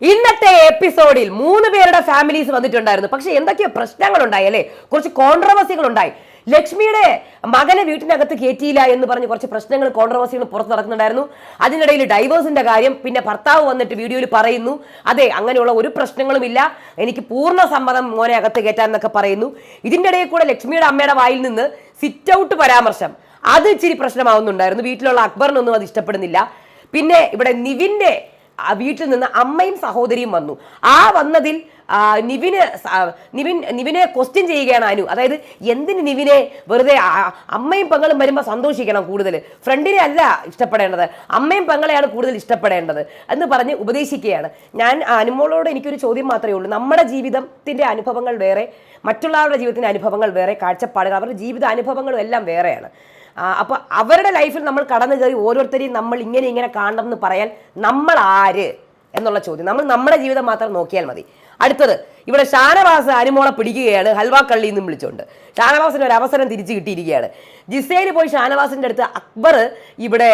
ഇന്നത്തെ എപ്പിസോഡിൽ മൂന്ന് പേരുടെ ഫാമിലീസ് വന്നിട്ടുണ്ടായിരുന്നു. പക്ഷെ എന്തൊക്കെയോ പ്രശ്നങ്ങൾ ഉണ്ടായി അല്ലേ? കുറച്ച് കോൺട്രവേഴ്സികൾ ഉണ്ടായി ലക്ഷ്മിയുടെ മകനെ വീട്ടിനകത്ത് കയറ്റിയില്ല എന്ന് പറഞ്ഞ് കുറച്ച് പ്രശ്നങ്ങൾ കോൺട്രവേഴ്സികൾ പുറത്ത് നടക്കുന്നുണ്ടായിരുന്നു. അതിനിടയിൽ ഡൈവേഴ്സിന്റെ കാര്യം പിന്നെ ഭർത്താവ് വന്നിട്ട് വീഡിയോയിൽ പറയുന്നു. അതെ അങ്ങനെയുള്ള ഒരു പ്രശ്നങ്ങളും ഇല്ല. എനിക്ക് പൂർണ സമ്മതം മോനെ അകത്ത് കയറ്റാൻ എന്നൊക്കെ പറയുന്നു. ഇതിന്റെ ഇടയിൽ കൂടെ ലക്ഷ്മിയുടെ അമ്മയുടെ വായിൽ നിന്ന് സിറ്റ് ഔട്ട് പരാമർശം. അത് ഇച്ചിരി പ്രശ്നമാവുന്നുണ്ടായിരുന്നു. വീട്ടിലുള്ള അക്ബറിനൊന്നും അത് ഇഷ്ടപ്പെടുന്നില്ല. പിന്നെ ഇവിടെ നിവിന്റെ വീട്ടിൽ നിന്ന് അമ്മയും സഹോദരിയും വന്നു. ആ വന്നതിൽ ആ, നിവിന് നിവിൻ നിവിനെ ക്വസ്റ്റ്യൻ ചെയ്യുകയാണ് അനു. അതായത് എന്തിന് നിവിനെ വെറുതെ അമ്മയും പെങ്ങളും വരുമ്പോൾ സന്തോഷിക്കണം കൂടുതൽ? ഫ്രണ്ടിനെ അല്ല ഇഷ്ടപ്പെടേണ്ടത്. അമ്മയും പെങ്ങളെയാണ് കൂടുതൽ ഇഷ്ടപ്പെടേണ്ടത് എന്ന് പറഞ്ഞ് ഉപദേശിക്കുകയാണ്. ഞാൻ അനുമോളോട് എനിക്കൊരു ചോദ്യം മാത്രമേ ഉള്ളൂ. നമ്മുടെ ജീവിതത്തിന്റെ അനുഭവങ്ങൾ വേറെ മറ്റുള്ളവരുടെ ജീവിതത്തിന്റെ അനുഭവങ്ങൾ വേറെ കാഴ്ചപ്പാടുകൾ അവരുടെ ജീവിത അനുഭവങ്ങളും എല്ലാം വേറെയാണ്. അപ്പോൾ അവരുടെ ലൈഫിൽ നമ്മൾ കടന്നു കയറി ഓരോരുത്തരെയും നമ്മൾ ഇങ്ങനെ ഇങ്ങനെ കാണണം എന്ന് പറയാൻ നമ്മൾ ആര് എന്നുള്ള ചോദ്യം. നമ്മൾ നമ്മുടെ ജീവിതം മാത്രം നോക്കിയാൽ മതി. അടുത്തത് ഇവിടെ ഷാനവാസ് അനുമോളെ പിടിക്കുകയാണ് ഹൽവാ കള്ളി എന്നും വിളിച്ചുകൊണ്ട് ഷാനവാസിന് ഒരു അവസരം തിരിച്ചു കിട്ടിയിരിക്കുകയാണ്. ജിസേൽ പോയി ഷാനവാസിന്റെ അടുത്ത് അക്ബർ ഇവിടെ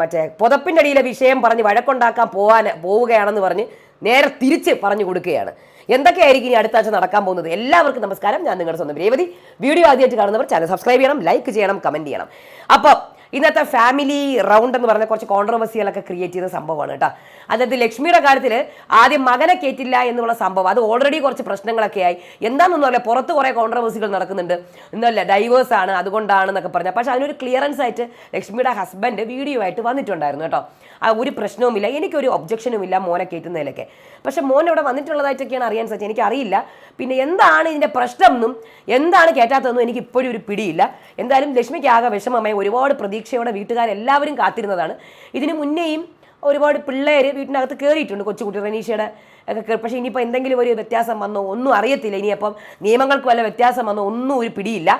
മറ്റേ പുതപ്പിന്റെ അടിയിലെ വിഷയം പറഞ്ഞ് വഴക്കുണ്ടാക്കാൻ പോവാൻ പോവുകയാണെന്ന് പറഞ്ഞ് നേരെ തിരിച്ച് പറഞ്ഞു കൊടുക്കുകയാണ്. എന്തൊക്കെയായിരിക്കും ഇനി അടുത്ത ആഴ്ച നടക്കാൻ പോകുന്നത്? എല്ലാവർക്കും നമസ്കാരം. ഞാൻ നിങ്ങളുടെ സ്വന്തം രേവതി. വീഡിയോ ആദ്യമായിട്ട് കാണുന്നവർ ചാനൽ സബ്സ്ക്രൈബ് ചെയ്യണം ലൈക്ക് ചെയ്യണം കമന്റ് ചെയ്യണം. അപ്പോൾ ഇന്നത്തെ ഫാമിലി റൗണ്ട് എന്ന് പറഞ്ഞ കുറച്ച് കോൺട്രവേഴ്സികളൊക്കെ ക്രിയേറ്റ് ചെയ്ത സംഭവമാണ് കേട്ടോ. അതായത് ലക്ഷ്മിയുടെ കാര്യത്തിൽ ആദ്യം മകനെ കേറ്റില്ല എന്നുള്ള സംഭവം. അത് ഓൾറെഡി കുറച്ച് പ്രശ്നങ്ങളൊക്കെ ആയി. എന്താണെന്നല്ല പുറത്ത് കുറേ കോൺട്രവേഴ്സികൾ നടക്കുന്നുണ്ട്. ഇന്നല്ല ഡൈവേഴ്സ് ആണ് അതുകൊണ്ടാണെന്നൊക്കെ പറഞ്ഞത് പക്ഷെ അതിനൊരു ക്ലിയറൻസ് ആയിട്ട് ലക്ഷ്മിയുടെ ഹസ്ബൻഡ് വീഡിയോ ആയിട്ട് വന്നിട്ടുണ്ടായിരുന്നു കേട്ടോ. ആ ഒരു പ്രശ്നവുമില്ല. എനിക്കൊരു ഒബ്ജക്ഷനും ഇല്ല മോനെ കയറ്റുന്നതിലൊക്കെ പക്ഷെ മോൻ ഇവിടെ വന്നിട്ടുള്ളതായിട്ടൊക്കെയാണ് അറിയാൻ സാധിച്ചത്. എനിക്കറിയില്ല. പിന്നെ എന്താണ് ഇതിന്റെ പ്രശ്നം എന്നും എന്താണ് കയറ്റാത്തതെന്നും എനിക്ക് ഇപ്പോഴും ഒരു പിടിയില്ല. എന്തായാലും ലക്ഷ്മിക്ക് ആകെ വിഷമമായി ഒരുപാട് പ്രതീക്ഷയോടെ വീട്ടുകാരെല്ലാവരും കാത്തിരുന്നതാണ്. ഇതിനു മുന്നേയും ഒരുപാട് പിള്ളേർ വീട്ടിനകത്ത് കയറിയിട്ടുണ്ട് കൊച്ചുകുട്ടി റനീഷയുടെ ഒക്കെ പക്ഷേ ഇനിയിപ്പോൾ എന്തെങ്കിലും ഒരു വ്യത്യാസം വന്നോ ഒന്നും അറിയത്തില്ല. ഇനിയപ്പം നിയമങ്ങൾക്ക് വല്ല വ്യത്യാസം വന്നോ ഒന്നും ഒരു പിടിയില്ല.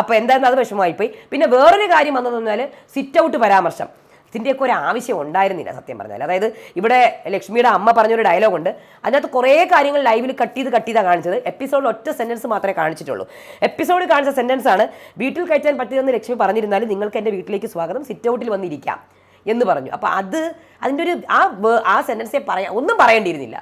അപ്പോൾ എന്തായിരുന്നു? അത് വിഷമമായിപ്പോയി. പിന്നെ വേറൊരു കാര്യം വന്നതെന്ന് പറഞ്ഞാൽ സിറ്റ് ഔട്ട് പരാമർശം. ഇതിന്റെയൊക്കെ ഒരു ആവശ്യം ഉണ്ടായിരുന്നില്ല സത്യം പറഞ്ഞാൽ അതായത് ഇവിടെ ലക്ഷ്മിയുടെ അമ്മ പറഞ്ഞൊരു ഡയലോഗ് ഉണ്ട്. അതിനകത്ത് കുറേ കാര്യങ്ങൾ ലൈവിൽ കട്ട് ചെയ്ത് കട്ട് ചെയ്താണ് കാണിച്ചത്. എപ്പിസോഡിൽ ഒറ്റ സെന്റൻസ് മാത്രമേ കാണിച്ചിട്ടുള്ളൂ. എപ്പിസോഡിൽ കാണിച്ച സെന്റൻസ് ആണ് വീട്ടിൽ കയറ്റാൻ പറ്റിയതെന്ന് ലക്ഷ്മി പറഞ്ഞിരുന്നാലും നിങ്ങൾക്ക് എന്റെ വീട്ടിലേക്ക് സ്വാഗതം സിറ്റ് ഔട്ടിൽ വന്നിരിക്കാം എന്ന് പറഞ്ഞു. അപ്പോൾ അത് അതിന്റെ ഒരു ആ ആ സെന്റൻസെ പറയാൻ ഒന്നും പറയേണ്ടിയിരുന്നില്ല.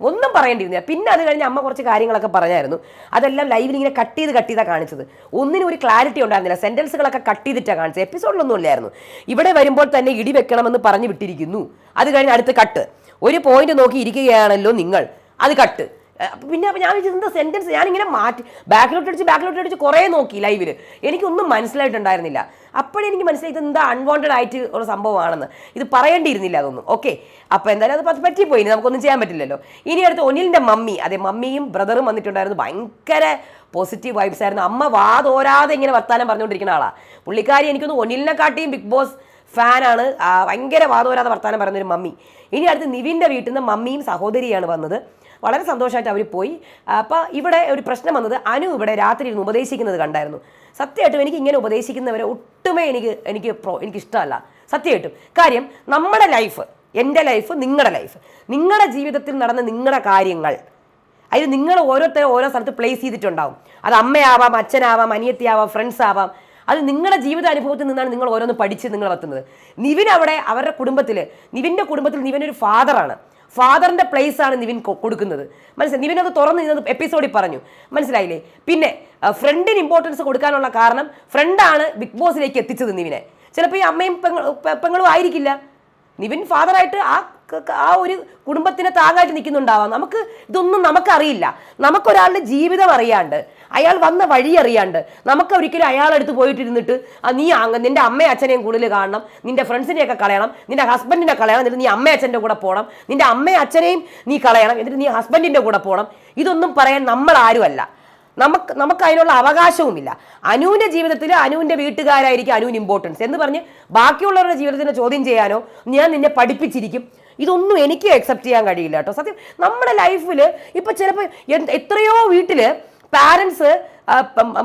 ഒന്നും പറയേണ്ടിയിരുന്നില്ല. പിന്നെ അത് കഴിഞ്ഞ് അമ്മ കുറച്ച് കാര്യങ്ങളൊക്കെ പറഞ്ഞായിരുന്നു. അതെല്ലാം ലൈവിൽ ഇങ്ങനെ കട്ട് ചെയ്ത് കട്ട് ചെയ്താണ് കാണിച്ചത്. ഒന്നിനും ഒരു ക്ലാരിറ്റി ഉണ്ടായിരുന്നില്ല. സെന്റൻസുകളൊക്കെ കട്ട് ചെയ്തിട്ടാണ് കാണിച്ചത്. എപ്പിസോഡിലൊന്നും ഇല്ലായിരുന്നു. ഇവിടെ വരുമ്പോൾ തന്നെ ഇടി വെക്കണമെന്ന് പറഞ്ഞു വിട്ടിരിക്കുന്നു. അത് കഴിഞ്ഞ് അടുത്ത് കട്ട് ഒരു പോയിന്റ് നോക്കി ഇരിക്കുകയാണല്ലോ നിങ്ങൾ. അത് കട്ട് പിന്നെ അപ്പോൾ ഞാൻ വിചാരിച്ചത് സെന്റൻസ് ഞാനിങ്ങനെ മാറ്റി ബാക്കിലോട്ട് അടിച്ച് ബാക്കിലോട്ട് അടിച്ച് കുറേ നോക്കി ലൈവിൽ എനിക്കൊന്നും മനസ്സിലായിട്ടുണ്ടായിരുന്നില്ല. അപ്പോഴേ എനിക്ക് മനസ്സിലായി ഇത് എന്താ അൺവാണ്ടഡ് ആയിട്ട് ഉള്ള സംഭവമാണെന്ന്. ഇത് പറയേണ്ടിയിരുന്നില്ല അതൊന്നും. ഓക്കെ അപ്പോൾ എന്തായാലും അത് പറ്റി- പറ്റിപ്പോയി. നമുക്കൊന്നും ചെയ്യാൻ പറ്റില്ലല്ലോ. ഇനി അടുത്ത് ഒനിലിന്റെ മമ്മി അതെ മമ്മിയും ബ്രദറും വന്നിട്ടുണ്ടായിരുന്നു. ഭയങ്കര പോസിറ്റീവ് വൈബ്സ് ആയിരുന്നു. അമ്മ വാതോരാതെ ഇങ്ങനെ വർത്താനം പറഞ്ഞുകൊണ്ടിരിക്കുന്ന ആളാണ് പുള്ളിക്കാരി എനിക്കൊന്ന് ഒനിലിനെ കാട്ടിയും ബിഗ് ബോസ് ഫാനാണ് ഭയങ്കര വാതോരാതെ വർത്താനം പറയുന്നൊരു മമ്മി. ഇനി അടുത്ത് നിവിന്റെ വീട്ടിൽ നിന്ന് മമ്മിയും സഹോദരിയാണ് വന്നത്. വളരെ സന്തോഷമായിട്ട് അവർ പോയി. അപ്പോൾ ഇവിടെ ഒരു പ്രശ്നം വന്നത് അനു ഇവിടെ രാത്രി ഇരുന്ന് ഉപദേശിക്കുന്നത് കണ്ടായിരുന്നു. സത്യമായിട്ടും എനിക്ക് ഇങ്ങനെ ഉപദേശിക്കുന്നവരെ ഒട്ടുമേ എനിക്ക് എനിക്ക് പ്രോ എനിക്കിഷ്ടമല്ല സത്യമായിട്ടും. കാര്യം നമ്മുടെ ലൈഫ് എന്റെ ലൈഫ് നിങ്ങളുടെ ലൈഫ് നിങ്ങളുടെ ജീവിതത്തിൽ നടന്ന നിങ്ങളുടെ കാര്യങ്ങൾ അതിൽ നിങ്ങൾ ഓരോരുത്തരും ഓരോ സ്ഥലത്ത് പ്ലേസ് ചെയ്തിട്ടുണ്ടാവും. അത് അമ്മയാവാം അച്ഛനാവാം അനിയത്തിയാവാം ഫ്രണ്ട്സ് ആവാം. അത് നിങ്ങളുടെ ജീവിത അനുഭവത്തിൽ നിന്നാണ് നിങ്ങൾ ഓരോന്ന് പഠിച്ച് നിങ്ങൾ എത്തുന്നത് നിവിൻ അവിടെ അവരുടെ കുടുംബത്തിൽ നിവിന്റെ കുടുംബത്തിൽ നിവിൻ ഒരു ഫാദറാണ് ഫാദറിന്റെ പ്ലേസ് ആണ് നിവിൻ കൊടുക്കുന്നത്. മനസ്സിലായി? നിവിൻ അത് തുറന്ന് നിന്നത് എപ്പിസോഡിൽ പറഞ്ഞു. മനസ്സിലായില്ലേ? പിന്നെ ഫ്രണ്ടിന് ഇമ്പോർട്ടൻസ് കൊടുക്കാനുള്ള കാരണം ഫ്രണ്ടാണ് ബിഗ് ബോസിലേക്ക് എത്തിച്ചത് നിവിനെ. ചിലപ്പോൾ ഈ അമ്മയും പെങ്ങ- പെങ്ങളും ആയിരിക്കില്ല. നിവിൻ ഫാദറായിട്ട് ആ ആ ഒരു കുടുംബത്തിനെ താങ്ങായിട്ട് നിൽക്കുന്നുണ്ടാവാം. നമുക്ക് ഇതൊന്നും നമുക്കറിയില്ല. നമുക്കൊരാളുടെ ജീവിതം അറിയാണ്ട് അയാൾ വന്ന വഴി അറിയാണ്ട് നമുക്ക് ഒരിക്കലും അയാളെടുത്ത് പോയിട്ടിരുന്നിട്ട് ആ നീ അങ്ങ് നിന്റെ അമ്മയും അച്ഛനെയും കൂടുതൽ കാണണം നിന്റെ ഫ്രണ്ട്സിനെയൊക്കെ കളയണം നിന്റെ ഹസ്ബൻഡിനെ കളയണം എന്നിട്ട് നീ അമ്മയും അച്ഛന്റെ കൂടെ പോകണം നിന്റെ അമ്മയും അച്ഛനെയും നീ കളയണം എന്നിട്ട് നീ ഹസ്ബൻഡിന്റെ കൂടെ പോകണം ഇതൊന്നും പറയാൻ നമ്മൾ ആരുമല്ല നമുക്ക് നമുക്ക് അതിനുള്ള അവകാശവുമില്ല. അനുവിന്റെ ജീവിതത്തിൽ അനുവിന്റെ വീട്ടുകാരായിരിക്കും അനുവിന് ഇമ്പോർട്ടൻസ് എന്ന് പറഞ്ഞ് ബാക്കിയുള്ളവരുടെ ജീവിതത്തിനെ ചോദ്യം ചെയ്യാനോ ഞാൻ നിന്നെ പഠിപ്പിച്ചിരിക്കും ഇതൊന്നും എനിക്ക് അക്സെപ്റ്റ് ചെയ്യാൻ കഴിയില്ല കേട്ടോ. സത്യം നമ്മുടെ ലൈഫിൽ ഇപ്പം ചിലപ്പോൾ എത്രയോ വീട്ടിൽ പാരൻസ്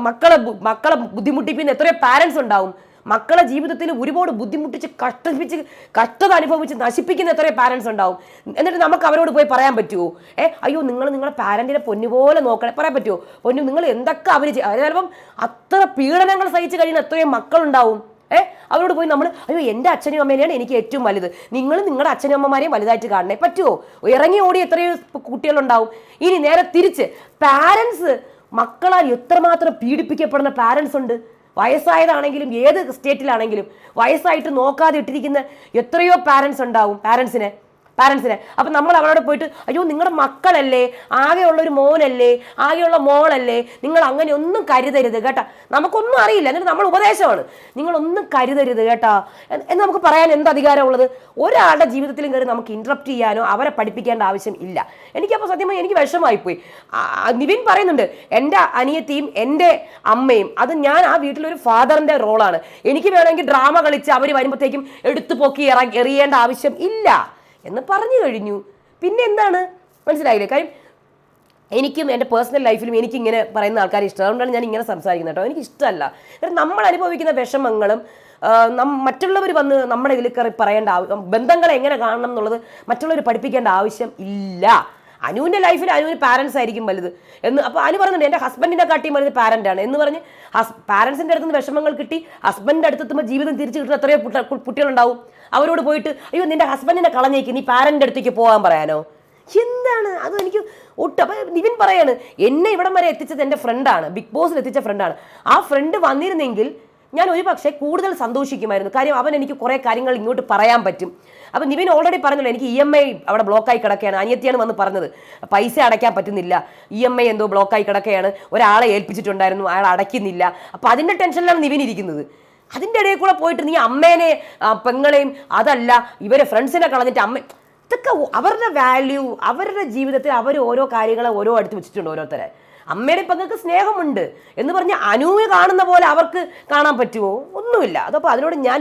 മക്കളെ മക്കളെ ബുദ്ധിമുട്ടിപ്പിക്കുന്ന എത്രയോ പാരൻസ് ഉണ്ടാവും. മക്കളെ ജീവിതത്തിൽ ഒരുപാട് ബുദ്ധിമുട്ടിച്ച് കഷ്ടിപ്പിച്ച് കഷ്ടത അനുഭവിച്ച് നശിപ്പിക്കുന്ന എത്രയോ പാരൻസ് ഉണ്ടാവും. എന്നിട്ട് നമുക്ക് അവരോട് പോയി പറയാൻ പറ്റുമോ ഏ അയ്യോ നിങ്ങൾ നിങ്ങളെ പാരന്റിനെ പൊന്നുപോലെ നോക്കണേ പറയാൻ പറ്റുമോ പൊന്നു നിങ്ങൾ എന്തൊക്കെ അവർ ചിലപ്പം അത്ര പീഡനങ്ങൾ സഹിച്ച് കഴിയുന്ന എത്രയോ മക്കളുണ്ടാവും. ഏഹ് അവരോട് പോയി നമ്മൾ അയ്യോ എന്റെ അച്ഛനും അമ്മേനെയാണ് എനിക്ക് ഏറ്റവും വലുത്. നിങ്ങൾ നിങ്ങളുടെ അച്ഛനും അമ്മമാരെയും വലുതായിട്ട് കാണണേ പറ്റുമോ ഇറങ്ങി ഓടി എത്രയോ കുട്ടികളുണ്ടാവും. ഇനി നേരെ തിരിച്ച് പാരൻസ് മക്കളാൽ എത്രമാത്രം പീഡിപ്പിക്കപ്പെടുന്ന പാരൻസ് ഉണ്ട്? വയസ്സായതാണെങ്കിലും ഏത് സ്റ്റേറ്റിലാണെങ്കിലും വയസ്സായിട്ട് നോക്കാതെ ഇട്ടിരിക്കുന്ന എത്രയോ പാരൻസ് ഉണ്ടാവും പാരൻസിനെ പാരൻസിനെ അപ്പം നമ്മൾ അവരോട് പോയിട്ട് അയ്യോ നിങ്ങളുടെ മക്കളല്ലേ? ആകെയുള്ള ഒരു മോനല്ലേ? ആകെയുള്ള മോളല്ലേ? നിങ്ങൾ അങ്ങനെ ഒന്നും കരുതരുത് കേട്ടാ. നമുക്കൊന്നും അറിയില്ല. എന്നിട്ട് നമ്മൾ ഉപദേശമാണ്. നിങ്ങളൊന്നും കരുതരുത് കേട്ടാ. എന്ന് നമുക്ക് പറയാൻ എന്ത് അധികാരമുള്ളത് ഒരാളുടെ ജീവിതത്തിലും കയറി നമുക്ക് ഇൻട്രപ്റ്റ് ചെയ്യാനോ അവരെ പഠിപ്പിക്കേണ്ട ആവശ്യം ഇല്ല. എനിക്കപ്പോൾ സത്യമായി എനിക്ക് വിഷമായിപ്പോയി നിവിൻ പറയുന്നുണ്ട് എന്റെ അനിയത്തിയും എന്റെ അമ്മയും അത് ഞാൻ ആ വീട്ടിലൊരു ഫാദറിന്റെ റോളാണ് എനിക്ക് വേണമെങ്കിൽ ഡ്രാമ കളിച്ച് അവർ വരുമ്പോഴത്തേക്കും എടുത്തു പൊക്കി ഇറങ്ങി എറിയേണ്ട ആവശ്യം ഇല്ല. എന്ന് പറഞ്ഞു കഴിഞ്ഞു. പിന്നെ എന്താണ്? മനസ്സിലായില്ലേ? കാര്യം എനിക്കും എന്റെ പേഴ്സണൽ ലൈഫിലും എനിക്ക് ഇങ്ങനെ പറയുന്ന ആൾക്കാർ ഇഷ്ടം. അതുകൊണ്ടാണ് ഞാൻ ഇങ്ങനെ സംസാരിക്കുന്നത് കേട്ടോ. എനിക്ക് ഇഷ്ടമല്ല. കാരണം നമ്മൾ അനുഭവിക്കുന്ന വിഷമങ്ങളും മറ്റുള്ളവർ വന്ന് നമ്മുടെ ഇതിൽ കയറി പറയേണ്ട ആവശ്യം ബന്ധങ്ങളെ എങ്ങനെ കാണണം എന്നുള്ളത് മറ്റുള്ളവർ പഠിപ്പിക്കേണ്ട ആവശ്യം ഇല്ല. അനുവിന്റെ ലൈഫിൽ അനുവിന് പാരൻസ് ആയിരിക്കും വലുത് എന്ന്. അപ്പോൾ അനു പറയുന്നുണ്ട് എന്റെ ഹസ്ബൻഡിനെ കാട്ടിയും വലുത് പാരന്റാണ് എന്ന് പറഞ്ഞ് ഹസ് പാരൻസിന്റെ അടുത്ത് നിന്ന് വിഷമങ്ങൾ കിട്ടി. ഹസ്ബൻഡിന്റെ അടുത്തെത്തുമ്പോൾ ജീവിതം തിരിച്ചു കിട്ടുന്ന എത്രയോ കുട്ട- കുട്ടികളുണ്ടാവും. അവരോട് പോയിട്ട് അയ്യോ നിന്റെ ഹസ്ബൻഡിനെ കളഞ്ഞേക്ക് നീ പാരന്റെ അടുത്തേക്ക് പോകാൻ പറയാനോ? എന്താണ്? അത് എനിക്ക് ഒട്ടും അപ്പം നിവിൻ പറയാണ് എന്നെ ഇവിടം വരെ എത്തിച്ചത് എന്റെ ഫ്രണ്ടാണ് ബിഗ് ബോസിൽ എത്തിച്ച ഫ്രണ്ടാണ് ആ ഫ്രണ്ട് വന്നിരുന്നെങ്കിൽ ഞാൻ ഒരു പക്ഷേ കൂടുതൽ സന്തോഷിക്കുമായിരുന്നു. കാര്യം അവൻ എനിക്ക് കുറേ കാര്യങ്ങൾ ഇങ്ങോട്ട് പറയാൻ പറ്റും. അപ്പം നിവിൻ ഓൾറെഡി പറഞ്ഞല്ലോ എനിക്ക് ഇ എം ഐ അവിടെ ബ്ലോക്കായി കിടക്കുകയാണ് അനിയത്തിയാണ് വന്ന് പറഞ്ഞത്. പൈസ അടയ്ക്കാൻ പറ്റുന്നില്ല. ഇ എം ഐ എന്തോ ബ്ലോക്കായി കിടക്കുകയാണ്. ഒരാളെ ഏൽപ്പിച്ചിട്ടുണ്ടായിരുന്നു അയാൾ അടയ്ക്കുന്നില്ല. അപ്പം അതിന്റെ ടെൻഷനിലാണ് നിവിൻ ഇരിക്കുന്നത്. അതിന്റെ ഇടയിൽ കൂടെ പോയിട്ട് നീ അമ്മേനെ പെങ്ങളെയും അതല്ല ഇവരെ ഫ്രണ്ട്സിനെ കളഞ്ഞിട്ട് അമ്മ ഇതൊക്കെ അവരുടെ വാല്യൂ അവരുടെ ജീവിതത്തിൽ അവർ ഓരോ കാര്യങ്ങളെ ഓരോ അടുത്ത് വെച്ചിട്ടുണ്ട് ഓരോരുത്തരെ. അമ്മയുടെ പെങ്ങൾക്ക് സ്നേഹമുണ്ട് എന്ന് പറഞ്ഞ് അനുവിനെ കാണുന്ന പോലെ അവർക്ക് കാണാൻ പറ്റുമോ? ഒന്നുമില്ല. അതപ്പോൾ അതിനോട് ഞാൻ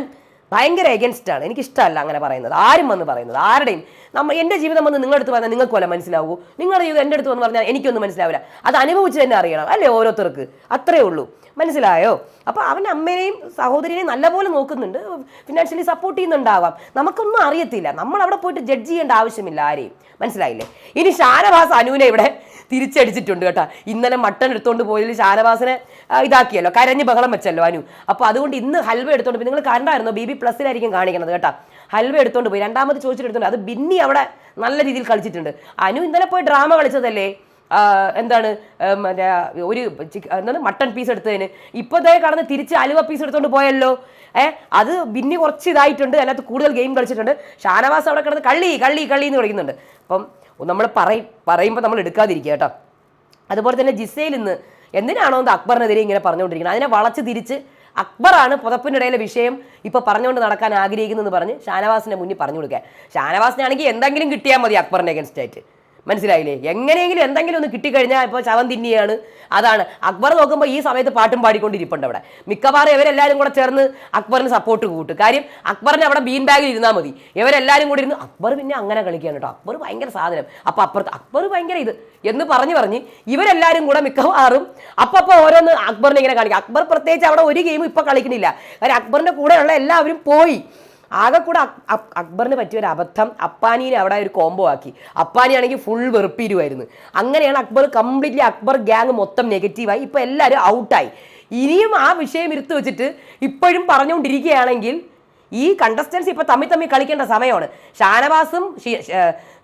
ഭയങ്കര എഗൻസ്റ്റ് ആണ്. എനിക്കിഷ്ടമല്ല അങ്ങനെ പറയുന്നത്. ആരും വന്ന് പറയുന്നത്. ആരുടെയും നമ്മൾ എന്റെ ജീവിതം വന്ന് നിങ്ങളുടെ അടുത്ത് പറഞ്ഞാൽ നിങ്ങൾക്ക് പോലെ മനസ്സിലാവൂ? നിങ്ങളുടെ ജീവിതം എന്റെ അടുത്ത് വന്ന് പറഞ്ഞാൽ എനിക്കൊന്നും മനസ്സിലാവില്ല. അത് അനുഭവിച്ച് തന്നെ അറിയണം അല്ലേ ഓരോരുത്തർക്ക്? അത്രേ ഉള്ളൂ. മനസ്സിലായോ? അപ്പോൾ അവൻ അമ്മേനെയും സഹോദരിനെയും നല്ലപോലെ നോക്കുന്നുണ്ട്. ഫിനാൻഷ്യലി സപ്പോർട്ട് ചെയ്യുന്നുണ്ടാവാം. നമുക്കൊന്നും അറിയത്തില്ല. നമ്മൾ അവിടെ പോയിട്ട് ജഡ്ജ് ചെയ്യേണ്ട ആവശ്യമില്ല ആരെയും. മനസ്സിലായില്ലേ? ഇനി ഷാനവാസ് അനുവിനെ ഇവിടെ തിരിച്ചടിച്ചിട്ടുണ്ട് കേട്ടോ. ഇന്നലെ മട്ടൺ എടുത്തുകൊണ്ട് പോയതിൽ ഷാനവാസിനെ ഇതാക്കിയല്ലോ. കരഞ്ഞ് ബഹളം വെച്ചല്ലോ അനു. അപ്പോൾ അതുകൊണ്ട് ഇന്ന് ഹൽവ എടുത്തുകൊണ്ട് നിങ്ങൾ കണ്ടായിരുന്നോ? ബി ബി പ്ലസിലായിരിക്കും കാണിക്കുന്നത് കേട്ടോ. ഹൽവ എടുത്തുകൊണ്ട് പോയി. രണ്ടാമത് ചോദിച്ചിട്ട് അത് ബിന്നി അവിടെ നല്ല രീതിയിൽ കളിച്ചിട്ടുണ്ട്. അനു ഇന്നലെ പോയി ഡ്രാമ കളിച്ചതല്ലേ? എന്താണ് മറ്റേ ഒരു എന്താണ് മട്ടൺ പീസ് എടുത്തതിന്. ഇപ്പോൾ ദേ കടന്ന് തിരിച്ച് അലുവ പീസ് എടുത്തുകൊണ്ട് പോയല്ലോ. ഏ അത് ബിന്നി കുറച്ച് ഇതായിട്ടുണ്ട്. അതിനകത്ത് കൂടുതൽ ഗെയിം കളിച്ചിട്ടുണ്ട്. ഷാനവാസ് അവിടെ കിടന്ന് കള്ളി കള്ളി കള്ളി എന്ന് വിളിക്കുന്നുണ്ട് അപ്പം നമ്മൾ പറയും പറയുമ്പോൾ നമ്മൾ എടുക്കാതിരിക്കുക കേട്ടോ. അതുപോലെ തന്നെ ജിസയിൽ ഇന്ന് എന്തിനാണോ എന്ന് അക്ബറിനെതിരെ ഇങ്ങനെ പറഞ്ഞുകൊണ്ടിരിക്കുന്നത്? അതിനെ വളച്ച് തിരിച്ച് അക്ബറാണ് പുതപ്പിനിടയിലെ വിഷയം ഇപ്പൊ പറഞ്ഞുകൊണ്ട് നടക്കാൻ ആഗ്രഹിക്കുന്നതെന്ന് പറഞ്ഞ് ഷാനവാസിന്റെ മുന്നിൽ പറഞ്ഞു കൊടുക്കുക ഷാനവാസിനാണെങ്കിൽ എന്തെങ്കിലും കിട്ടിയാൽ മതി അക്ബറിന്റെ അഗൻസ്റ്റ് ആയിട്ട്. മനസ്സിലായില്ലേ? എങ്ങനെയെങ്കിലും എന്തെങ്കിലും ഒന്ന് കിട്ടിക്കഴിഞ്ഞാൽ ഇപ്പോൾ ശവം തിന്നിയാണ്. അതാണ്. അക്ബർ നോക്കുമ്പോൾ ഈ സമയത്ത് പാട്ടും പാടിക്കൊണ്ടിരിപ്പുണ്ട് അവിടെ. മിക്കവാറും ഇവരെല്ലാവരും കൂടെ ചേർന്ന് അക്ബറിന് സപ്പോർട്ട് കൂട്ടും. കാര്യം അക്ബറിന് അവിടെ ബീൻ ബാഗിൽ ഇരുന്നാൽ മതി. ഇവരെല്ലാവരും കൂടി ഇരുന്ന് അക്ബർ പിന്നെ അങ്ങനെ കളിക്കുകയാണ് കേട്ടോ. അക്ബർ ഭയങ്കര സാധനം. അപ്പോൾ അപ്പുറത്ത് അക്ബർ ഭയങ്കര ഇത് എന്ന് പറഞ്ഞു പറഞ്ഞ് ഇവരെല്ലാവരും കൂടെ മിക്കവാറും അപ്പപ്പോൾ ഓരോന്ന് അക്ബറിനെ ഇങ്ങനെ കാണിക്കും. അക്ബർ പ്രത്യേകിച്ച് അവിടെ ഒരു ഗെയിം ഇപ്പോൾ കളിക്കുന്നില്ല. കാര്യം അക്ബറിന്റെ കൂടെയുള്ള എല്ലാവരും പോയി. ആകെ കൂടെ അക്- അക്- അക്ബറിന് പറ്റിയ ഒരു അബദ്ധം അപ്പാനീനെ അവിടെ ഒരു കോംബോ ആക്കി. അപ്പാനി ആണെങ്കിൽ ഫുൾ വെറുപ്പിരുമായിരുന്നു അങ്ങനെയാണ് അക്ബർ കംപ്ലീറ്റ്ലി അക്ബർ ഗ്യാങ് മൊത്തം നെഗറ്റീവായി ഇപ്പൊ എല്ലാവരും ഔട്ടായി ഇനിയും ആ വിഷയം ഇരുത്തു വെച്ചിട്ട് ഇപ്പോഴും പറഞ്ഞുകൊണ്ടിരിക്കുകയാണെങ്കിൽ ഈ കണ്ടസ്റ്റൻസ് ഇപ്പൊ തമ്മിൽ തമ്മിൽ കളിക്കേണ്ട സമയമാണ്. ഷാനവാസും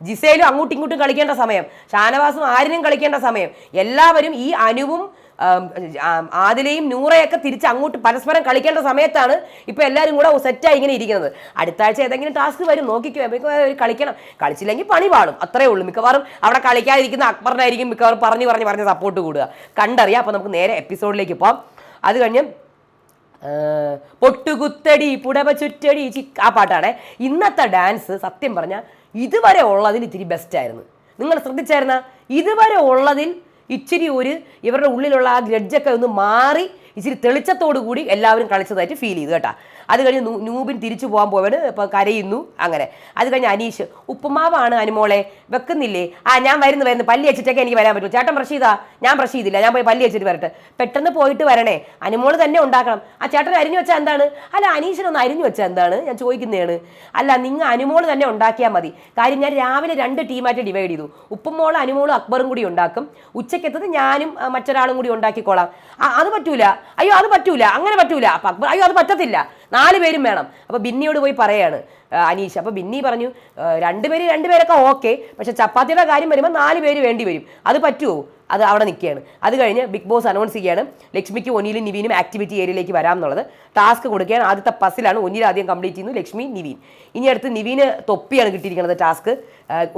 ജിസയിലും അങ്ങോട്ടും ഇങ്ങോട്ടും കളിക്കേണ്ട സമയം. ഷാനവാസും ആരിനും കളിക്കേണ്ട സമയം. എല്ലാവരും ഈ അനുവും ആദിലയും നൂറയൊക്കെ തിരിച്ച് അങ്ങോട്ട് പരസ്പരം കളിക്കേണ്ട സമയത്താണ് ഇപ്പൊ എല്ലാവരും കൂടെ സെറ്റായി ഇങ്ങനെ ഇരിക്കുന്നത്. അടുത്ത ആഴ്ച ഏതെങ്കിലും ടാസ്ക് വരും നോക്കിക്കോ. കളിക്കണം. കളിച്ചില്ലെങ്കിൽ പണി പാടും അത്രേ ഉള്ളൂ. മിക്കവാറും അവിടെ കളിക്കാതിരിക്കുന്ന അക്ബറിനായിരിക്കും മിക്കവാറും പറഞ്ഞു പറഞ്ഞു പറഞ്ഞ് സപ്പോർട്ട് കൂടുക. കണ്ടറിയാം. അപ്പൊ നമുക്ക് നേരെ എപ്പിസോഡിലേക്ക് പോവാം. അത് കഴിഞ്ഞ് പൊട്ടുകുത്തടി പുടവ ചുറ്റടി ചി ആ പാട്ടാണ്. ഇന്നത്തെ ഡാൻസ് സത്യം പറഞ്ഞാൽ ഇതുവരെ ഉള്ളതിൽ ഇത്തിരി ബെസ്റ്റായിരുന്നു നിങ്ങൾ ശ്രദ്ധിച്ചായിരുന്ന? ഇതുവരെ ഉള്ളതിൽ ഇച്ചിരി ഒരു ഇവരുടെ ഉള്ളിലുള്ള ആ ഗ്രഡ്ജൊക്കെ ഒന്ന് മാറി ഇച്ചിരി തെളിച്ചത്തോടു കൂടി എല്ലാവരും കളിച്ചതായിട്ട് ഫീൽ ചെയ്തു കേട്ടോ. അത് കഴിഞ്ഞ് നൂബിൻ തിരിച്ചു പോകാൻ പോവാണ് ഇപ്പൊ കരയുന്നു അങ്ങനെ. അത് കഴിഞ്ഞ് അനീഷ് ഉപ്പുമാവാണ് അനുമോളെ വെക്കുന്നില്ലേ? ആ ഞാൻ വരുന്നു വരുന്നു. പല്ലി വെച്ചിട്ടൊക്കെ എനിക്ക് വരാൻ പറ്റും ചേട്ടൻ ബ്രഷ് ചെയ്താ ഞാൻ ബ്രഷ് ചെയ്തില്ല. ഞാൻ പോയി പല്ലി വെച്ചിട്ട് വരട്ടെ. പെട്ടെന്ന് പോയിട്ട് വരണേ. അനുമോൾ തന്നെ ഉണ്ടാക്കണം. ആ ചേട്ടൻ അരിഞ്ഞു വെച്ചാൽ എന്താണ്? അല്ല അനീഷിനൊന്ന് അരിഞ്ഞു വെച്ചാൽ എന്താണ്? ഞാൻ ചോദിക്കുന്നതാണ്. അല്ല നിങ്ങൾ അനുമോൾ തന്നെ ഉണ്ടാക്കിയാൽ മതി. കാര്യം ഞാൻ രാവിലെ രണ്ട് ടീമായിട്ട് ഡിവൈഡ് ചെയ്തു. ഉപ്പുമോളും അനുമോളും അക്ബറും കൂടി ഉണ്ടാക്കും. ഉച്ചയ്ക്കെത്തത് ഞാനും മറ്റൊരാളും കൂടി ഉണ്ടാക്കിക്കോളാം. അത് പറ്റൂല. അയ്യോ അത് പറ്റൂല. അങ്ങനെ പറ്റൂല. അപ്പൊ അക്ബർ അയ്യോ അത് പറ്റത്തില്ല. നാല് പേരും വേണം. അപ്പോൾ ബിന്നിയോട് പോയി പറയാണ് അനീഷ്. അപ്പോൾ ബിന്നി പറഞ്ഞു രണ്ടുപേര് രണ്ടുപേരൊക്കെ ഓക്കെ. പക്ഷെ ചപ്പാത്തിയുടെ കാര്യം വരുമ്പോൾ നാല് പേര് വേണ്ടി വരും. അത് പറ്റുമോ അത് അവിടെ നിൽക്കുകയാണ്. അത് കഴിഞ്ഞ് ബിഗ് ബോസ് അനൗൺസ് ചെയ്യുകയാണ് ലക്ഷ്മിക്ക് ഒനിയിലും നിവീനും ആക്ടിവിറ്റി ഏരിയയിലേക്ക് വരാം എന്നുള്ളത്. ടാസ്ക് കൊടുക്കുകയാണ്. ആദ്യത്തെ പസിലാണ് ഒന്നിൽ ആദ്യം കംപ്ലീറ്റ് ചെയ്യുന്നു ലക്ഷ്മി നിവീൻ. ഇനി അടുത്ത് നിവീന് തൊപ്പിയാണ് കിട്ടിയിരിക്കുന്നത് ടാസ്ക്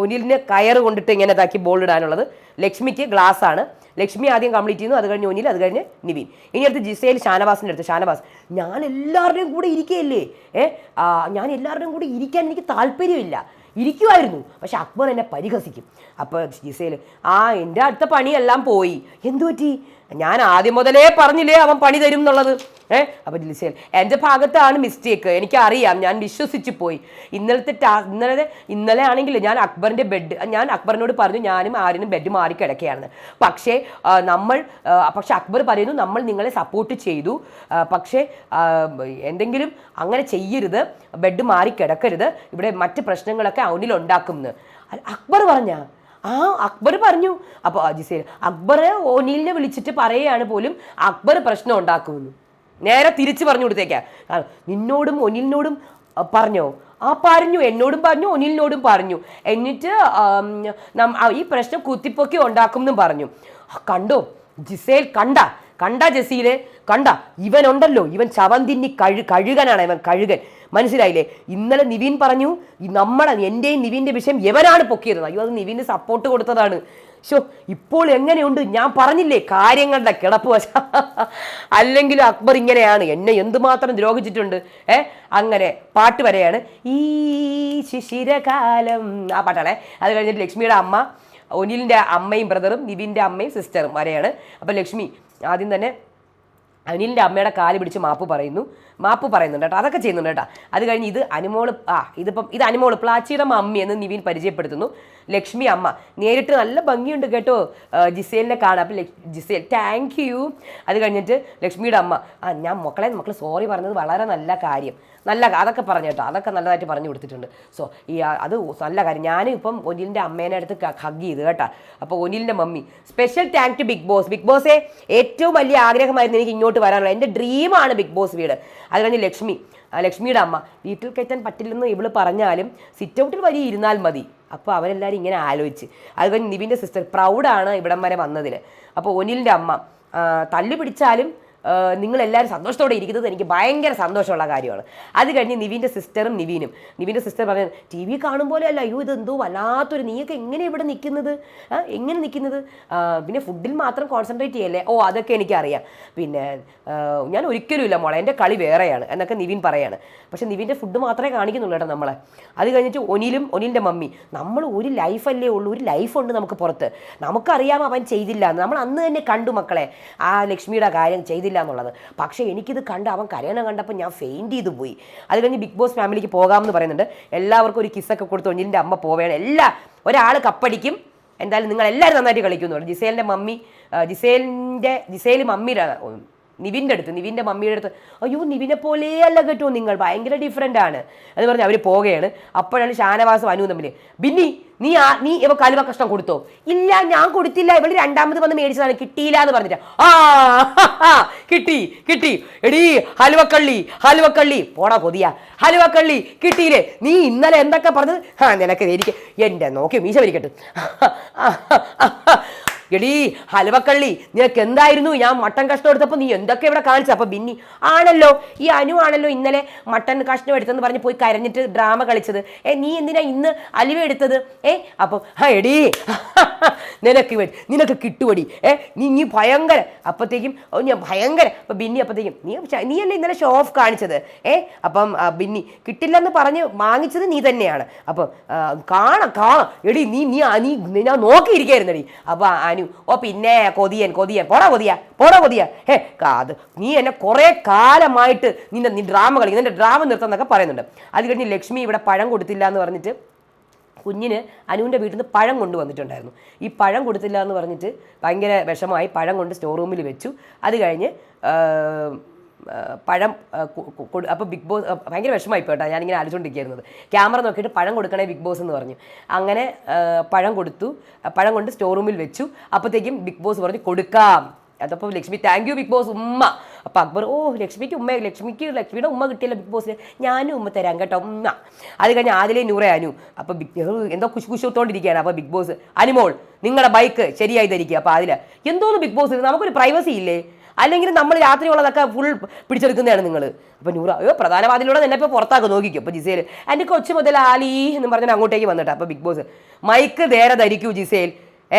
ഒനിലിന് കയറ് കൊണ്ടിട്ട് ഇങ്ങനെ ഇതാക്കി ബോൾ ഇടാനുള്ളത്. ലക്ഷ്മിക്ക് ഗ്ലാസ് ആണ്. ലക്ഷ്മി ആദ്യം കംപ്ലീറ്റ് ചെയ്യുന്നു. അത് കഴിഞ്ഞ് ഒന്നിൽ അത് കഴിഞ്ഞ് നിവീൻ. ഇനി അടുത്ത് ജിസയിൽ ഷാനവാസിന്റെ അടുത്ത്. ഷാനവാസ് ഞാൻ എല്ലാവരുടെയും കൂടെ ഇരിക്കുകയല്ലേ? ഏ ഞാൻ എല്ലാവരുടെയും കൂടെ ഇരിക്കാൻ എനിക്ക് താല്പര്യമില്ല. ഇരിക്കുമായിരുന്നു പക്ഷെ അക്ബർ എന്നെ പരിഹസിക്കും. അപ്പോൾ ജിസയിൽ ആ എന്റെ അടുത്ത പണിയെല്ലാം പോയി. എന്തു പറ്റി? ഞാൻ ആദ്യം മുതലേ പറഞ്ഞില്ലേ അവൻ പണി തരും എന്നുള്ളത്? ഏഹ് അപ്പോൾ ജിസേൽ എന്റെ ഭാഗത്താണ് മിസ്റ്റേക്ക് എനിക്കറിയാം ഞാൻ വിശ്വസിച്ച് പോയി. ഇന്നലത്തെ ഇന്നലെ ഇന്നലെ ആണെങ്കിൽ ഞാൻ അക്ബറിന്റെ ബെഡ് ഞാൻ അക്ബറിനോട് പറഞ്ഞു ഞാനും ആരിനും ബെഡ് മാറി കിടക്കുകയാണ് പക്ഷേ നമ്മൾ പക്ഷെ അക്ബർ പറയുന്നു നമ്മൾ നിങ്ങളെ സപ്പോർട്ട് ചെയ്തു. പക്ഷേ എന്തെങ്കിലും അങ്ങനെ ചെയ്യരുത് ബെഡ് മാറി കിടക്കരുത്. ഇവിടെ മറ്റ് പ്രശ്നങ്ങളൊക്കെ അവനിൽ ഉണ്ടാക്കുമെന്ന് എന്ന് അക്ബർ പറഞ്ഞ? ആ അക്ബർ പറഞ്ഞു. അപ്പോൾ അജിസേൽ അക്ബർ ഓനീലിനെ വിളിച്ചിട്ട് പറയുകയാണ് പോലും അക്ബർ പ്രശ്നം ഉണ്ടാക്കുമെന്ന്. നേരെ തിരിച്ചു പറഞ്ഞു കൊടുത്തേക്കാം. നിന്നോടും ഒനിലിനോടും പറഞ്ഞോ? ആ പറഞ്ഞു. എന്നോടും പറഞ്ഞു ഒനിലിനോടും പറഞ്ഞു. എന്നിട്ട് ഈ പ്രശ്നം കുത്തിപ്പൊക്കി ഉണ്ടാക്കും എന്നും പറഞ്ഞു കണ്ടോ? ജിസേൽ കണ്ട? കണ്ട ജസീലെ? കണ്ട? ഇവനുണ്ടല്ലോ. ഇവൻ ചവന്തിന്നി തിന്നി കഴു കഴുകനാണ് ഇവൻ കഴുകൻ. മനസ്സിലായില്ലേ? ഇന്നലെ നിവിൻ പറഞ്ഞു നമ്മുടെ എന്റെയും നിവിന്റെ വിഷയം എവരാണ് പൊക്കിയത്. അയ്യോ അത് നിവിന് സപ്പോർട്ട് കൊടുത്തതാണ്. ഷോ ഇപ്പോൾ എങ്ങനെയുണ്ട്? ഞാൻ പറഞ്ഞില്ലേ കാര്യങ്ങളുടെ കിടപ്പ് വശ. അല്ലെങ്കിൽ അക്ബർ ഇങ്ങനെയാണ്. എന്നെ എന്തുമാത്രം ദ്രോഹിച്ചിട്ടുണ്ട്. ഏ അങ്ങനെ പാട്ട് വരെയാണ്. ഈ ശിശിരകാലം. ആ പാട്ടാണേ. അത് കഴിഞ്ഞിട്ട് ലക്ഷ്മിയുടെ അമ്മ ഒനിലിന്റെ അമ്മയും ബ്രദറും നിവിന്റെ അമ്മയും സിസ്റ്ററും വരെയാണ്. അപ്പോൾ ലക്ഷ്മി ആദ്യം തന്നെ അനിലിന്റെ അമ്മയുടെ കാൽ പിടിച്ച് മാപ്പ് പറയുന്നു. മാപ്പ് പറയുന്നുണ്ട് കേട്ടോ. അതൊക്കെ ചെയ്യുന്നുണ്ട് കേട്ടോ. അത് കഴിഞ്ഞ് ഇത് അനുമോൾ ആ ഇതിപ്പം ഇത് അനുമോൾ പ്ലാച്ചിയുടെ മമ്മി എന്ന് നിവിൻ പരിചയപ്പെടുത്തുന്നു. ലക്ഷ്മി അമ്മ. നേരിട്ട് നല്ല ഭംഗിയുണ്ട് കേട്ടോ ജിസേലിനെ കാണാം അപ്പം ജിസേൽ താങ്ക് യു അത് കഴിഞ്ഞിട്ട് ലക്ഷ്മിയുടെ അമ്മ ആ ഞാൻ മക്കളെ മക്കൾ സോറി പറഞ്ഞത് വളരെ നല്ല കാര്യം. നല്ല അതൊക്കെ പറഞ്ഞു കേട്ടോ. അതൊക്കെ നല്ലതായിട്ട് പറഞ്ഞു കൊടുത്തിട്ടുണ്ട്. സോ ഈ അത് നല്ല കാര്യം. ഞാനും ഇപ്പം ഒനിലിന്റെ അമ്മേനെ അടുത്ത് ഹഗ് ചെയ്ത് കേട്ടോ. അപ്പോൾ ഒനിലിന്റെ mummy special thank to big boss big ബോസേ ഏറ്റവും വലിയ ആഗ്രഹമായിരുന്നു എനിക്ക് ഇങ്ങോട്ട് വരാനുള്ള. എന്റെ ഡ്രീമാണ് ബിഗ് ബോസ് വീട്. അത് കഴിഞ്ഞ് ലക്ഷ്മി ലക്ഷ്മിയുടെ അമ്മ വീട്ടിൽ കയറ്റാൻ പറ്റില്ലെന്ന് ഇവൾ പറഞ്ഞാലും സിറ്റ് ഔട്ടിൽ വരി ഇരുന്നാൽ മതി. അപ്പോൾ അവരെല്ലാവരും ഇങ്ങനെ ആലോചിച്ച്. അത് കഴിഞ്ഞ് നിവിന്റെ സിസ്റ്റർ പ്രൗഡാണ് ഇവിടം വരെ വന്നതിൽ അപ്പോൾ ഒനിലിന്റെ അമ്മ തല്ലു പിടിച്ചാലും നിങ്ങൾ എല്ലാവരും സന്തോഷത്തോടെ ഇരിക്കുന്നത് എനിക്ക് ഭയങ്കര സന്തോഷമുള്ള കാര്യമാണ്. അത് കഴിഞ്ഞ് നിവിന്റെ സിസ്റ്ററും നിവീനും. നിവിന്റെ സിസ്റ്റർ പറഞ്ഞത് ടി വി കാണും പോലെ അല്ല. അയ്യോ ഇതെന്തോ വല്ലാത്തൊരു നീയൊക്കെ എങ്ങനെ ഇവിടെ നിൽക്കുന്നത്? എങ്ങനെ നിൽക്കുന്നത്? പിന്നെ ഫുഡിൽ മാത്രം കോൺസെൻട്രേറ്റ് ചെയ്യല്ലേ? ഓ അതൊക്കെ എനിക്കറിയാം. പിന്നെ ഞാൻ ഒരിക്കലും ഇല്ല മോളെ. എന്റെ കളി വേറെയാണ് എന്നൊക്കെ നിവിൻ പറയാണ്. പക്ഷെ നിവിന്റെ ഫുഡ് മാത്രമേ കാണിക്കുന്നുള്ളൂ കേട്ടോ നമ്മളെ. അത് കഴിഞ്ഞിട്ട് ഒനിലും ഒനിലിന്റെ മമ്മി. നമ്മൾ ഒരു ലൈഫല്ലേ ഉള്ളൂ. ഒരു ലൈഫുണ്ട് നമുക്ക് പുറത്ത്. നമുക്കറിയാം അവൻ ചെയ്തില്ല നമ്മൾ അന്ന് തന്നെ കണ്ടു മക്കളെ. ആ ലക്ഷ്മിയുടെ കാര്യം ചെയ്തില്ല എന്നുള്ളത് പക്ഷേ എനിക്കിത് കണ്ട് അവൻ കരയണം കണ്ടപ്പോൾ ഞാൻ ഫെയിന്റ് ചെയ്തു പോയി. അത് കഴിഞ്ഞ് ബിഗ് ബോസ് ഫാമിലിക്ക് പോകാമെന്ന് പറയുന്നുണ്ട്. എല്ലാവർക്കും ഒരു കിസ്സൊക്കെ കൊടുത്ത്. ഒഞ്ഞിന്റെ അമ്മ പോവേണം എല്ലാ ഒരാൾ കപ്പടിക്കും. എന്തായാലും നിങ്ങൾ എല്ലാവരും നന്നായിട്ട് കളിക്കുന്നു പറഞ്ഞു. ജിസേലിന്റെ മമ്മി ജിസേലിന്റെ ജിസേൽ മമ്മിയുടെ നിവിന്റെ അടുത്ത് നിവിന്റെ മമ്മിയുടെ അടുത്ത് അയ്യോ നിവിനെ പോലെ അല്ല കേട്ടോ നിങ്ങൾ. ഭയങ്കര ഡിഫറെന്റ് ആണ്. എന്ന് പറഞ്ഞ് അവർ പോവുകയാണ്. അപ്പോഴാണ് ഷാനവാസും അനുവും തമ്മിൽ ബിന്നി നീ ആ നീ ഇവ കലുവ കഷ്ണം കൊടുത്തോ? ഇല്ല ഞാൻ കൊടുത്തില്ല. ഇവൾ രണ്ടാമത് വന്ന് മേടിച്ചതാണ്. കിട്ടിയില്ല എന്ന് പറഞ്ഞിട്ട്. ആ കിട്ടി കിട്ടി. എടീ ഹലുവക്കള്ളി ഹലുവക്കള്ളി. പോടാ കൊതിയ ഹലുവക്കള്ളി കിട്ടിയില്ലേ? നീ ഇന്നലെ എന്തൊക്കെ പറഞ്ഞത്? ആ നിനക്ക് എനിക്ക് എന്റെ നോക്കി മീശ വരിക്കട്ടെ. എടീ ഹലവക്കള്ളി നിനക്ക് എന്തായിരുന്നു ഞാൻ മട്ടൻ കഷ്ണം എടുത്തപ്പോൾ നീ എന്തൊക്കെ ഇവിടെ കാണിച്ചു? അപ്പോൾ ബിന്നി ആണല്ലോ ഈ അനു ആണല്ലോ ഇന്നലെ മട്ടൻ കഷ്ണം എടുത്തെന്ന് പറഞ്ഞ് പോയി കരഞ്ഞിട്ട് ഡ്രാമ കളിച്ചത്. ഏ നീ എന്തിനാ ഇന്ന് അലിവ എടുത്തത്? ഏ അപ്പം ആ എടീ നിനക്ക് നിനക്ക് കിട്ടുവടി. ഏ നീ നീ ഭയങ്കര അപ്പത്തേക്കും ഓ ഞാൻ ഭയങ്കര അപ്പം ബിന്നി അപ്പത്തേക്കും നീ നീ നീയല്ലേ ഇന്നലെ ഷോ ഓഫ് കാണിച്ചത്? ഏ അപ്പം ബിന്നി കിട്ടില്ലെന്ന് പറഞ്ഞ് വാങ്ങിച്ചത് നീ തന്നെയാണ്. അപ്പം കാണാം കാണാം. എടി നീ നീ നീ ഞാൻ നോക്കിയിരിക്കായിരുന്നടി. അപ്പൊ അനു ഓ പിന്നെ കൊതിയൻ കൊതിയൻ. പോടാ കൊതിയ പോടാ കൊതിയ. ഹേ അത് നീ എന്നെ കുറേ കാലമായിട്ട് നിന്റെ നീ ഡ്രാമ കളി നിന്റെ ഡ്രാമ നിർത്താന്നൊക്കെ പറയുന്നുണ്ട്. അത് കഴിഞ്ഞ് ലക്ഷ്മി ഇവിടെ പഴം കൊടുത്തില്ല എന്ന് പറഞ്ഞിട്ട് കുഞ്ഞിന് അനുവിന്റെ വീട്ടിൽ നിന്ന് പഴം കൊണ്ടുവന്നിട്ടുണ്ടായിരുന്നു. ഈ പഴം കൊടുത്തില്ല എന്ന് പറഞ്ഞിട്ട് ഭയങ്കര വിഷമായി പഴം കൊണ്ട് സ്റ്റോർ റൂമിൽ വെച്ചു. അത് കഴിഞ്ഞ് പഴം അപ്പോൾ ബിഗ് ബോസ് ഭയങ്കര വിഷമമായി കേട്ടോ ഞാനിങ്ങനെ ആലോചിച്ചുകൊണ്ടിരിക്കുന്നത് ക്യാമറ നോക്കിയിട്ട് പഴം കൊടുക്കണേ ബിഗ് ബോസ് എന്ന് പറഞ്ഞു. അങ്ങനെ പഴം കൊടുത്തു പഴം കൊണ്ട് സ്റ്റോർ റൂമിൽ വെച്ചു. അപ്പോഴത്തേക്കും ബിഗ് ബോസ് പറഞ്ഞു കൊടുക്കാം. അതപ്പോൾ Lakshmi thank you big boss ഉമ്മ. അപ്പോൾ അക്ബർ ഓ ലക്ഷ്മിക്ക് ഉമ്മ ലക്ഷ്മിക്ക് ലക്ഷ്മിയുടെ ഉമ്മ കിട്ടിയല്ലോ ബിഗ് ബോസ് ഞാനും ഉമ്മ തരാം കേട്ടോ ഉമ്മ. അത് കഴിഞ്ഞ് ആദിലെ നൂറെ അനു. അപ്പോൾ ബിഗ് എന്തോ കുശു കുശത്തോണ്ടിരിക്കുകയാണ് അപ്പോൾ ബിഗ് ബോസ്. അനുമോൾ നിങ്ങളുടെ ബൈക്ക് ശരിയായി ധരിക്കുക അപ്പോൾ അതിൽ എന്തോന്ന് ബിഗ് ബോസ്? നമുക്കൊരു പ്രൈവസി ഇല്ലേ? അല്ലെങ്കിൽ നമ്മൾ രാത്രിയുള്ളതൊക്കെ ഫുൾ പിടിച്ചെടുക്കുന്നതാണ് നിങ്ങൾ അപ്പോൾ നൂറ് അയ്യോ പ്രധാനവാദിയിലൂടെ നിന്നെ ഇപ്പോൾ പുറത്താക്കും നോക്കിക്കും. അപ്പോൾ ജിസേൽ എന്റെ കൊച്ചു മുതൽ ആലി എന്ന് പറഞ്ഞാൽ അങ്ങോട്ടേക്ക് വന്നിട്ട്. അപ്പോൾ ബിഗ് ബോസ് മൈക്ക് നേരെ ധരിക്കൂ ജിസേൽ.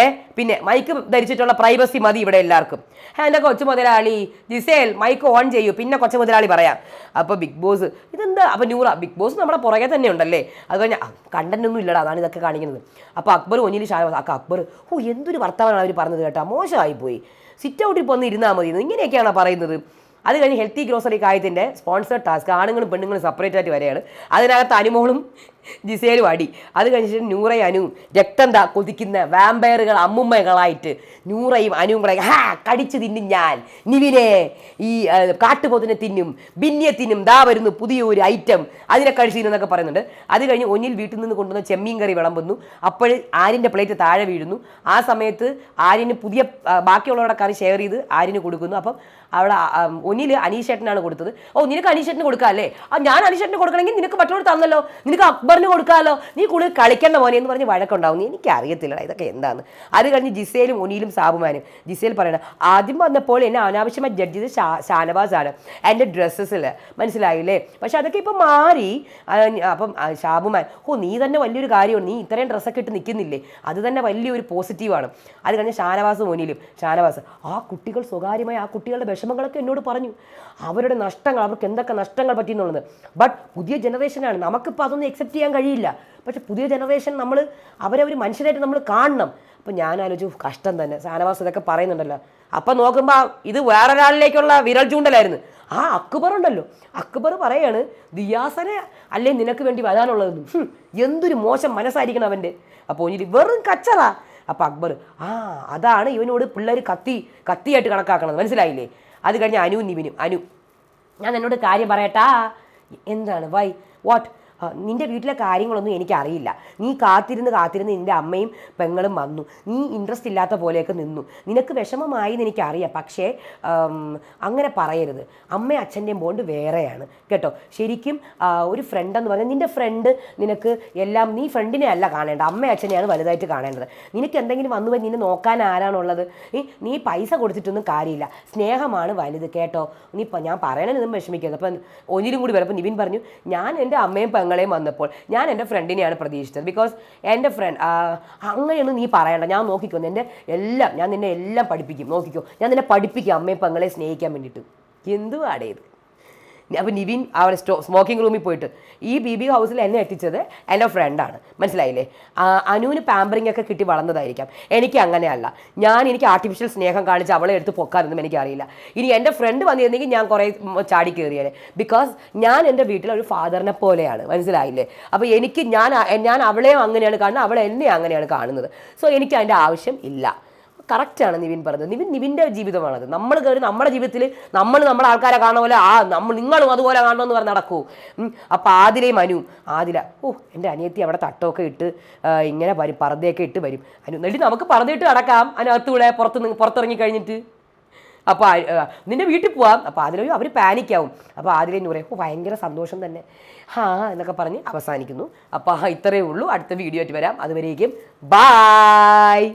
ഏ പിന്നെ മൈക്ക് ധരിച്ചിട്ടുള്ള പ്രൈവസി മതി ഇവിടെ എല്ലാവർക്കും. എന്റെ കൊച്ചു മുതലാളി ജിസേൽ മൈക്ക് ഓൺ ചെയ്യൂ. പിന്നെ കൊച്ചു മുതലാളി പറയാം. അപ്പോൾ ബിഗ് ബോസ് ഇതെന്താ? അപ്പോൾ നൂറ ബിഗ് ബോസ് നമ്മുടെ പുറകെ തന്നെ ഉണ്ടല്ലേ? അത് കഴിഞ്ഞാൽ കണ്ടന്റ് ഒന്നും ഇല്ലടാ അതാണ് ഇതൊക്കെ കാണിക്കുന്നത്. അപ്പോൾ അക്ബർ ഒന്നിൽ ഷാ അക്ബർ ഓ എന്തൊരു വർത്തമാനമാണ് അവർ പറഞ്ഞത് കേട്ടോ. മോശമായി പോയി സിറ്റ് ഔട്ടിൽ പോന്ന് ഇരുന്നാൽ മതി ഇങ്ങനെയൊക്കെയാണ് പറയുന്നത്. അത് കഴിഞ്ഞ് ഹെൽത്തി ഗ്രോസറി കായത്തിന്റെ സ്പോൺസർ ടാസ്ക് ആണുങ്ങളും പെണ്ണുങ്ങളും സെപ്പറേറ്റ് ആയിട്ട് വരെയാണ് അതിനകത്ത് അനുമോളും ജിസേലും അടി അത് കഴിഞ്ഞിട്ട് നൂറയും അനുവും രക്തം താ കൊതിക്കുന്ന വാമ്പയറുകൾ അമ്മുമ്മകളായിട്ട് നൂറയും അനുവും കൂടെ ഹാ കടിച്ചു തിന്നും ഞാൻ. നിവിനെ ഈ കാട്ടുപോത്തിനെ തിന്നും ബിന്നിയെ തിന്നും ദാ വരുന്നു പുതിയ ഒരു ഐറ്റം അതിനെ കഴിച്ചു തിന്നുന്നൊക്കെ പറയുന്നുണ്ട്. അത് കഴിഞ്ഞ് ഒന്നിൽ വീട്ടിൽ നിന്ന് കൊണ്ടുവന്ന ചെമ്മീൻ കറി വിളമ്പുന്നു. അപ്പോൾ ആര്യന്റെ പ്ലേറ്റ് താഴെ വീഴുന്നു. ആ സമയത്ത് ആര്യന് പുതിയ ബാക്കിയുള്ളവരുടെ കറി ഷെയർ ചെയ്ത് ആര്യന് കൊടുക്കുന്നു. അപ്പം അവിടെ ഒന്നിൽ അനീഷേട്ടനാണ് കൊടുത്തത്. ഓ നിനക്ക് അനീഷേട്ടന് കൊടുക്കാം അല്ലേ ഞാൻ അനീഷേട്ടന് കൊടുക്കണമെങ്കിൽ നിനക്ക് മറ്റുള്ളവർ തന്നല്ലോ. നിനക്ക് അക്ബറിന് കൊടുക്കാമല്ലോ നീ കൂടുതൽ കളിക്കേണ്ട മോനെ എന്ന് പറഞ്ഞ് വഴക്കുണ്ടാവും. നീ അറിയത്തില്ലടാ ഇതൊക്കെ എന്താണ് അത് കഴിഞ്ഞ് ജിസേലും ഒനിയിലും സാബുമാനും ജിസേൽ പറയണം ആദ്യം വന്നപ്പോൾ എന്നെ അനാവശ്യമായി ജഡ്ജ് ചെയ്ത് ഷാ ഷാനവാസാണ് എന്റെ ഡ്രസ്സസിൽ മനസ്സിലായില്ലേ? പക്ഷെ അതൊക്കെ ഇപ്പം മാറി. അപ്പം ഷാബുമാൻ ഓ നീ തന്നെ വലിയൊരു കാര്യമാണ്. നീ ഇത്രയും ഡ്രസ്സൊക്കെ ഇട്ട് നിൽക്കുന്നില്ലേ? അത് തന്നെ വലിയൊരു പോസിറ്റീവാണ് അത് കഴിഞ്ഞ് ഷാനവാസും ഒനിയിലും ഷാനവാസ് ആ കുട്ടികൾ സ്വകാര്യമായി ആ കുട്ടികളുടെ വിഷമങ്ങളൊക്കെ എന്നോട് പറഞ്ഞു. അവരുടെ നഷ്ടങ്ങൾ അവർക്ക് എന്തൊക്കെ നഷ്ടങ്ങൾ പറ്റിയെന്നുള്ളത്. ബട്ട് പുതിയ ജനറേഷനാണ് നമുക്കിപ്പോൾ അതൊന്നും അക്സെപ്റ്റ് ചെയ്യാൻ കഴിയില്ല. പക്ഷെ പുതിയ ജനറേഷൻ നമ്മൾ അവരെ ഒരു മനുഷ്യരായിട്ട് നമ്മൾ കാണണം. അപ്പം ഞാൻ ആലോചിച്ചു കഷ്ടം തന്നെ. സാനവാസ് ഇതൊക്കെ പറയുന്നുണ്ടല്ലോ. അപ്പം നോക്കുമ്പോൾ ഇത് വേറൊരാളിലേക്കുള്ള വിരൽ ചൂണ്ടലായിരുന്നു. ആ അക്ബർ ഉണ്ടല്ലോ. അക്ബർ പറയാണ് ദിയാസനെ അല്ലേ നിനക്ക് വേണ്ടി വരാനുള്ളതെന്നും. എന്തൊരു മോശം മനസ്സായിരിക്കണം അവന്റെ അപ്പോൾ ഇനി വെറും കച്ചറ. അപ്പം അക്ബർ ആ അതാണ് ഇവനോട് പിള്ളേർ കത്തി കത്തിയായിട്ട് കണക്കാക്കണത്. മനസ്സിലായില്ലേ? അത് കഴിഞ്ഞ് അനു നിവിനും അനു ഞാൻ എന്നോട് കാര്യം പറയട്ടാ. എന്താണ്? Why what? നിന്റെ വീട്ടിലെ കാര്യങ്ങളൊന്നും എനിക്കറിയില്ല. നീ കാത്തിരുന്ന് കാത്തിരുന്ന് നിന്റെ അമ്മയും പെങ്ങളും വന്നു. നീ ഇൻട്രസ്റ്റ് ഇല്ലാത്ത പോലെയൊക്കെ നിന്നു. നിനക്ക് വിഷമമായി എന്ന് എനിക്കറിയാം. പക്ഷേ അങ്ങനെ പറയരുത്. അമ്മയും അച്ഛന്റെയും ബോണ്ട് വേറെയാണ്. കേട്ടോ? ശരിക്കും ഒരു ഫ്രണ്ട് എന്ന് പറഞ്ഞാൽ നിന്റെ ഫ്രണ്ട് നിനക്ക് എല്ലാം നീ ഫ്രണ്ടിനെ അല്ല കാണേണ്ട അമ്മയും അച്ഛനെയാണ് വലുതായിട്ട് കാണേണ്ടത്. നിനക്ക് എന്തെങ്കിലും വന്നു പോയി നിന്നെ നോക്കാൻ ആരാണുള്ളത്? നീ പൈസ കൊടുത്തിട്ടൊന്നും കാര്യമില്ല. സ്നേഹമാണ് വലുത്. കേട്ടോ? നീ ഇപ്പം ഞാൻ പറയണതൊന്നും വിഷമിക്കരുത്. അപ്പം ഒന്നിലും കൂടി വരും അപ്പം നിവിൻ പറഞ്ഞു ഞാൻ എന്റെ അമ്മയും പെങ്ങളെയും വന്നപ്പോൾ ഞാൻ എന്റെ ഫ്രണ്ടിനെയാണ് പ്രതീക്ഷിച്ചത്. ബിക്കോസ് എന്റെ ഫ്രണ്ട് അങ്ങനെയൊന്നും നീ പറയണ്ട. ഞാൻ നോക്കിക്കോ എന്റെ എല്ലാം ഞാൻ നിന്നെ എല്ലാം പഠിപ്പിക്കും. നോക്കിക്കോ ഞാൻ നിന്നെ പഠിപ്പിക്കും അമ്മയും പെങ്ങളെ സ്നേഹിക്കാൻ വേണ്ടിയിട്ട്. എന്തു ഇത്? അപ്പോൾ നിവിൻ അവിടെ സ്റ്റോ സ്മോക്കിംഗ് റൂമിൽ പോയിട്ട് ഈ ബി ബി ഹൗസിൽ എന്നെ എത്തിച്ചത് എന്റെ ഫ്രണ്ടാണ് മനസ്സിലായില്ലേ? ആ, അനുവിന് പാമ്പറിംഗ് ഒക്കെ കിട്ടി വളർന്നതായിരിക്കാം. എനിക്ക് അങ്ങനെയല്ല ഞാൻ എനിക്ക് ആർട്ടിഫിഷ്യൽ സ്നേഹം കാണിച്ച് അവളെ എടുത്ത് പൊക്കാനൊന്നും എനിക്കറിയില്ല ഇനി എന്റെ ഫ്രണ്ട് വന്നിരുന്നെങ്കിൽ ഞാൻ കുറേ ചാടി കയറിയേനെ ബിക്കോസ് ഞാൻ എന്റെ വീട്ടിൽ ഒരു ഫാദറിനെ പോലെയാണ്. മനസ്സിലായില്ലേ? അപ്പോൾ എനിക്ക് ഞാൻ ഞാൻ അവളെയും അങ്ങനെയാണ് കാണുന്നത് അവൾ എന്നെ അങ്ങനെയാണ് കാണുന്നത്. സോ എനിക്ക് അതിന്റെ ആവശ്യം ഇല്ല. കറക്റ്റാണ് നിവിൻ പറഞ്ഞത്. നിവിൻ നിവിന്റെ ജീവിതമാണത്. നമ്മൾ കയറി നമ്മുടെ ജീവിതത്തിൽ നമ്മൾ നമ്മുടെ ആൾക്കാരെ കാണുന്ന പോലെ ആ നമ്മൾ നിങ്ങളും അതുപോലെ കാണണം എന്ന് പറഞ്ഞ് നടക്കൂ. അപ്പോൾ ആദിലയും അനുവും ആദില ഓ എന്റെ അനിയത്തി അവിടെ തട്ടമൊക്കെ ഇട്ട് ഇങ്ങനെ വരും പർദ്ദയൊക്കെ ഇട്ട് വരും. അനു എന്നിട്ട് നമുക്ക് പർദ്ദയിട്ട് നടക്കാം. അതിനകത്തൂടെ പുറത്ത് പുറത്തിറങ്ങി കഴിഞ്ഞിട്ട്. അപ്പോൾ നിന്റെ വീട്ടിൽ പോവാം. അപ്പോൾ ആദിലയും അവർ പാനിക്കാവും അപ്പോൾ ആദിലേന്ന് പറയും ഓ ഭയങ്കര സന്തോഷം തന്നെ. ഹാ എന്നൊക്കെ പറഞ്ഞ് അവസാനിക്കുന്നു. അപ്പോൾ ഇത്രയേ ഉള്ളൂ. അടുത്ത വീഡിയോ ആയിട്ട് വരാം. അതുവരേക്കും ബായ്